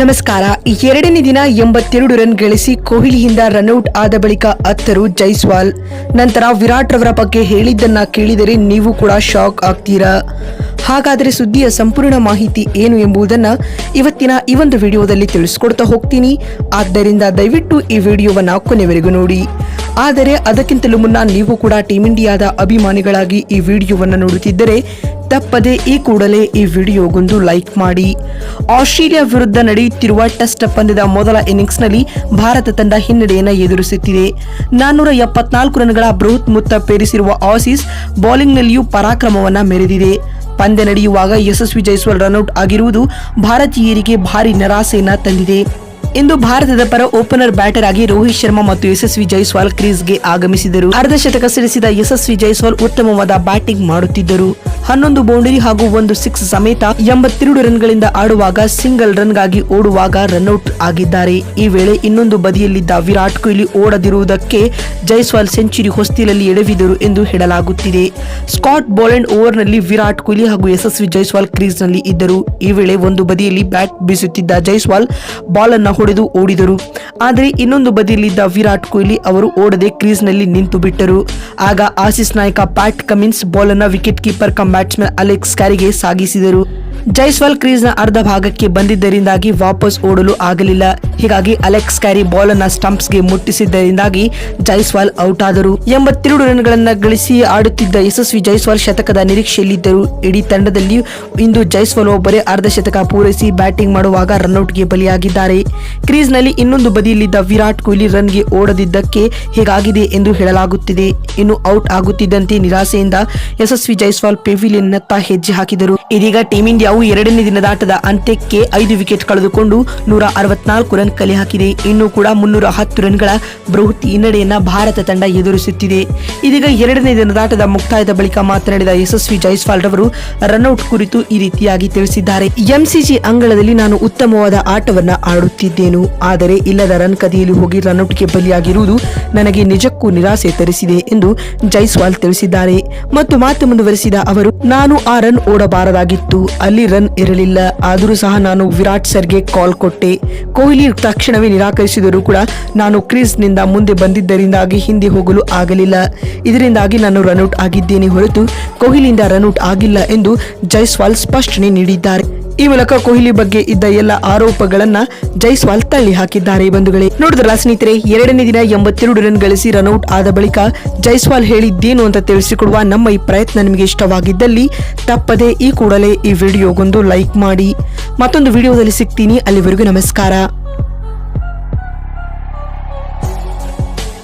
ನಮಸ್ಕಾರ. ಎರಡನೇ ದಿನ ಎಂಬತ್ತೆರಡು ರನ್ ಗಳಿಸಿ ಕೊಹ್ಲಿಯಿಂದ ರನ್ಔಟ್ ಆದ ಬಳಿಕ ಅತ್ತರು ಜೈಸ್ವಾಲ್. ನಂತರ ವಿರಾಟ್ ರವರ ಬಗ್ಗೆ ಹೇಳಿದ್ದನ್ನ ಕೇಳಿದರೆ ನೀವು ಕೂಡ ಶಾಕ್ ಆಗ್ತೀರಾ? ಹಾಗಾದರೆ ಸುದ್ದಿಯ ಸಂಪೂರ್ಣ ಮಾಹಿತಿ ಏನು ಎಂಬುದನ್ನು ಇವತ್ತಿನ ಈ ಒಂದು ವಿಡಿಯೋದಲ್ಲಿ ತಿಳಿಸ್ಕೊಡ್ತಾ ಹೋಗ್ತೀನಿ. ಆದ್ದರಿಂದ ದಯವಿಟ್ಟು ಈ ವಿಡಿಯೋವನ್ನು ಕೊನೆವರೆಗೂ ನೋಡಿ. ಆದರೆ ಅದಕ್ಕಿಂತಲೂ ಮುನ್ನ ನೀವು ಕೂಡ ಟೀಮ್ ಇಂಡಿಯಾದ ಅಭಿಮಾನಿಗಳಾಗಿ ಈ ವಿಡಿಯೋವನ್ನು ನೋಡುತ್ತಿದ್ದರೆ ತಪ್ಪದೆ ಈ ಕೂಡಲೇ ಈ ವಿಡಿಯೋಗೊಂದು ಲೈಕ್ ಮಾಡಿ. ಆಸ್ಟ್ರೇಲಿಯಾ ವಿರುದ್ಧ ನಡೆಯುತ್ತಿರುವ ಟೆಸ್ಟ್ ಪಂದ್ಯದ ಮೊದಲ ಇನ್ನಿಂಗ್ಸ್ನಲ್ಲಿ ಭಾರತ ತಂಡ ಹಿನ್ನಡೆಯನ್ನು ಎದುರಿಸುತ್ತಿದೆ. ನಾನ್ನೂರ ಎಪ್ಪತ್ನಾಲ್ಕು ರನ್ಗಳ ಬೃಹತ್ ಮೊತ್ತ ಪೇರಿಸಿರುವ ಆಸೀಸ್ ಬೌಲಿಂಗ್ನಲ್ಲಿಯೂ ಪರಾಕ್ರಮವನ್ನು ಮೆರೆದಿದೆ. ಪಂದ್ಯ ನಡೆಯುವಾಗ ಯಶಸ್ವಿ ಜೈಸ್ವಾಲ್ ರನ್ಔಟ್ ಆಗಿರುವುದು ಭಾರತೀಯರಿಗೆ ಭಾರಿ ನಿರಾಸೆಯನ್ನು ತಂದಿದೆ. ಇಂದು ಭಾರತದ ಪರ ಓಪನರ್ ಬ್ಯಾಟರ್ ಆಗಿ ರೋಹಿತ್ ಶರ್ಮಾ ಮತ್ತು ಯಶಸ್ವಿ ಜೈಸ್ವಾಲ್ ಕ್ರೀಸ್ಗೆ ಆಗಮಿಸಿದರು. ಅರ್ಧಶತಕ ಸಿಡಿಸಿದ ಯಶಸ್ವಿ ಜೈಸ್ವಾಲ್ ಉತ್ತಮವಾದ ಬ್ಯಾಟಿಂಗ್ ಮಾಡುತ್ತಿದ್ದರು. ಹನ್ನೊಂದು ಬೌಂಡರಿ ಹಾಗೂ ಒಂದು ಸಿಕ್ಸ್ ಸಮೇತ ಎಂಬತ್ತೆರಡು ರನ್ಗಳಿಂದ ಆಡುವಾಗ ಸಿಂಗಲ್ ರನ್ಗಾಗಿ ಓಡುವಾಗ ರನ್ಔಟ್ ಆಗಿದ್ದಾರೆ. ಈ ವೇಳೆ ಇನ್ನೊಂದು ಬದಿಯಲ್ಲಿದ್ದ ವಿರಾಟ್ ಕೊಹ್ಲಿ ಓಡದಿರುವುದಕ್ಕೆ ಜೈಸ್ವಾಲ್ ಸೆಂಚುರಿ ಹೊಸ್ತಿಲಲ್ಲಿ ಎಡವಿದರು ಎಂದು ಹೇಳಲಾಗುತ್ತಿದೆ. ಸ್ಕಾಟ್ ಬೋಲೆಂಡ್ ಓವರ್ನಲ್ಲಿ ವಿರಾಟ್ ಕೊಹ್ಲಿ ಹಾಗೂ ಯಶಸ್ವಿ ಜೈಸ್ವಾಲ್ ಕ್ರೀಸ್ನಲ್ಲಿ ಇದ್ದರು. ಈ ವೇಳೆ ಒಂದು ಬದಿಯಲ್ಲಿ ಬ್ಯಾಟ್ ಬೀಸುತ್ತಿದ್ದ ಜೈಸ್ವಾಲ್ ಬಾಲ್ ಅನ್ನ ಹೊಡೆದು ಓಡಿದರು. ಆದರೆ ಇನ್ನೊಂದು ಬದಿಯಲ್ಲಿದ್ದ ವಿರಾಟ್ ಕೊಹ್ಲಿ ಅವರು ಓಡದೆ ಕ್ರೀಸ್ನಲ್ಲಿ ನಿಂತು ಬಿಟ್ಟರು ಆಗ ಆಸಿಸ್ ನಾಯಕ ಪ್ಯಾಟ್ ಕಮಿನ್ಸ್ ಬಾಲ್ ಅನ್ನ wicket keeper come batsman Alex ಕ್ಯಾರಿಗೆ ಸಾಗಿಸಿದರು. ಜೈಸ್ವಾಲ್ ಕ್ರೀಸ್ನ ಅರ್ಧ ಭಾಗಕ್ಕೆ ಬಂದಿದ್ದರಿಂದಾಗಿ ವಾಪಸ್ ಓಡಲು ಆಗಲಿಲ್ಲ. ಹೀಗಾಗಿ ಅಲೆಕ್ಸ್ ಕ್ಯಾರಿ ಬಾಲ್ ಅನ್ನ ಸ್ಟಂಪ್ಸ್ಗೆ ಮುಟ್ಟಿಸಿದ್ದರಿಂದಾಗಿ ಜೈಸ್ವಾಲ್ ಔಟ್ ಆದರು ಎಂಬತ್ತೆರಡು ರನ್ಗಳನ್ನ ಗಳಿಸಿ ಆಡುತ್ತಿದ್ದ ಯಶಸ್ವಿ ಜೈಸ್ವಾಲ್ ಶತಕದ ನಿರೀಕ್ಷೆಯಲ್ಲಿದ್ದರು. ಇಡೀ ತಂಡದಲ್ಲಿ ಇಂದು ಜೈಸ್ವಾಲ್ ಒಬ್ಬರೇ ಅರ್ಧ ಶತಕ ಪೂರೈಸಿ ಬ್ಯಾಟಿಂಗ್ ಮಾಡುವಾಗ ರನ್ಔಟ್ಗೆ ಬಲಿಯಾಗಿದ್ದಾರೆ. ಕ್ರೀಸ್ನಲ್ಲಿ ಇನ್ನೊಂದು ಬದಿಯಲ್ಲಿದ್ದ ವಿರಾಟ್ ಕೊಹ್ಲಿ ರನ್ಗೆ ಓಡದಿದ್ದಕ್ಕೆ ಹೀಗಾಗಿದೆ ಎಂದು ಹೇಳಲಾಗುತ್ತಿದೆ. ಇನ್ನು ಔಟ್ ಆಗುತ್ತಿದ್ದಂತೆ ನಿರಾಸೆಯಿಂದ ಯಶಸ್ವಿ ಜೈಸ್ವಾಲ್ ಪೆವಿಲಿಯನ್ನತ್ತ ಹೆಜ್ಜೆ ಹಾಕಿದರು. ಇದೀಗ ಟೀಂ ಇಂಡಿಯಾವು ಎರಡನೇ ದಿನದಾಟದ ಅಂತ್ಯಕ್ಕೆ ಐದು ವಿಕೆಟ್ ಕಳೆದುಕೊಂಡು ನೂರ ಅರವತ್ನಾಲ್ಕು ರನ್ ಕಲೆ ಹಾಕಿದೆ. ಇನ್ನು ಕೂಡ ಮುನ್ನೂರ ಹತ್ತು ರನ್ಗಳ ಬೃಹತ್ ಹಿನ್ನಡೆಯನ್ನ ಭಾರತ ತಂಡ ಎದುರಿಸುತ್ತಿದೆ. ಇದೀಗ ಎರಡನೇ ದಿನದಾಟದ ಮುಕ್ತಾಯದ ಬಳಿಕ ಮಾತನಾಡಿದ ಯಶಸ್ವಿ ಜೈಸ್ವಾಲ್ ರವರು ರನ್ಔಟ್ ಕುರಿತು ಈ ರೀತಿಯಾಗಿ ತಿಳಿಸಿದ್ದಾರೆ. ಎಂಸಿಜಿ ಅಂಗಳದಲ್ಲಿ ನಾನು ಉತ್ತಮವಾದ ಆಟವನ್ನ ಆಡುತ್ತಿದ್ದೇನು. ಆದರೆ ಇಲ್ಲದ ರನ್ ಕದಿಯಲ್ಲಿ ಹೋಗಿ ರನ್ಔಟ್ಗೆ ಬಲಿಯಾಗಿರುವುದು ನನಗೆ ನಿಜಕ್ಕೂ ನಿರಾಸೆ ತರಿಸಿದೆ ಎಂದು ಜೈಸ್ವಾಲ್ ತಿಳಿಸಿದ್ದಾರೆ. ಮತ್ತು ಮಾತು ಮುಂದುವರೆಸಿದ ಅವರು, ನಾನು ಆ ರನ್ ಓಡಬಾರದಾಗಿತ್ತು. ಅಲ್ಲಿ ರನ್ ಇರಲಿಲ್ಲ. ಆದರೂ ಸಹ ನಾನು ವಿರಾಟ್ ಸರ್ಗೆ ಕಾಲ್ ಕೊಟ್ಟೆ. ಕೊಹ್ಲಿ ತಕ್ಷಣವೇ ನಿರಾಕರಿಸಿದರೂ ಕೂಡ ನಾನು ಕ್ರೀಸ್ನಿಂದ ಮುಂದೆ ಬಂದಿದ್ದರಿಂದಾಗಿ ಹಿಂದೆ ಹೋಗಲು ಆಗಲಿಲ್ಲ. ಇದರಿಂದಾಗಿ ನಾನು ರನ್ಔಟ್ ಆಗಿದ್ದೇನೆ ಹೊರತು ಕೊಹ್ಲಿಯಿಂದ ರನ್ಔಟ್ ಆಗಿಲ್ಲ ಎಂದು ಜೈಸ್ವಾಲ್ ಸ್ಪಷ್ಟನೆ ನೀಡಿದ್ದಾರೆ. ಈ ಮೂಲಕ ಕೊಹ್ಲಿ ಬಗ್ಗೆ ಇದ್ದ ಎಲ್ಲ ಆರೋಪಗಳನ್ನ ಜೈಸ್ವಾಲ್ ತಳ್ಳಿ ಹಾಕಿದ್ದಾರೆ ಬಂಧುಗಳೇ. ನೋಡಿದ್ರ ಸ್ನೇಹಿತರೆ, ಎರಡನೇ ದಿನ ಎಂಬತ್ತೆರಡು ರನ್ ಗಳಿಸಿ ರನ್ಔಟ್ ಆದ ಬಳಿಕ ಜೈಸ್ವಾಲ್ ಹೇಳಿದ್ದೇನು ಅಂತ ತಿಳಿಸಿಕೊಡುವ ನಮ್ಮ ಈ ಪ್ರಯತ್ನ ನಿಮಗೆ ಇಷ್ಟವಾಗಿದ್ದಲ್ಲಿ ತಪ್ಪದೆ ಈ ಕೂಡಲೇ ಈ ವಿಡಿಯೋಗೊಂದು ಲೈಕ್ ಮಾಡಿ. ಮತ್ತೊಂದು ವಿಡಿಯೋದಲ್ಲಿ ಸಿಗ್ತೀನಿ. ಅಲ್ಲಿವರೆಗೂ ನಮಸ್ಕಾರ.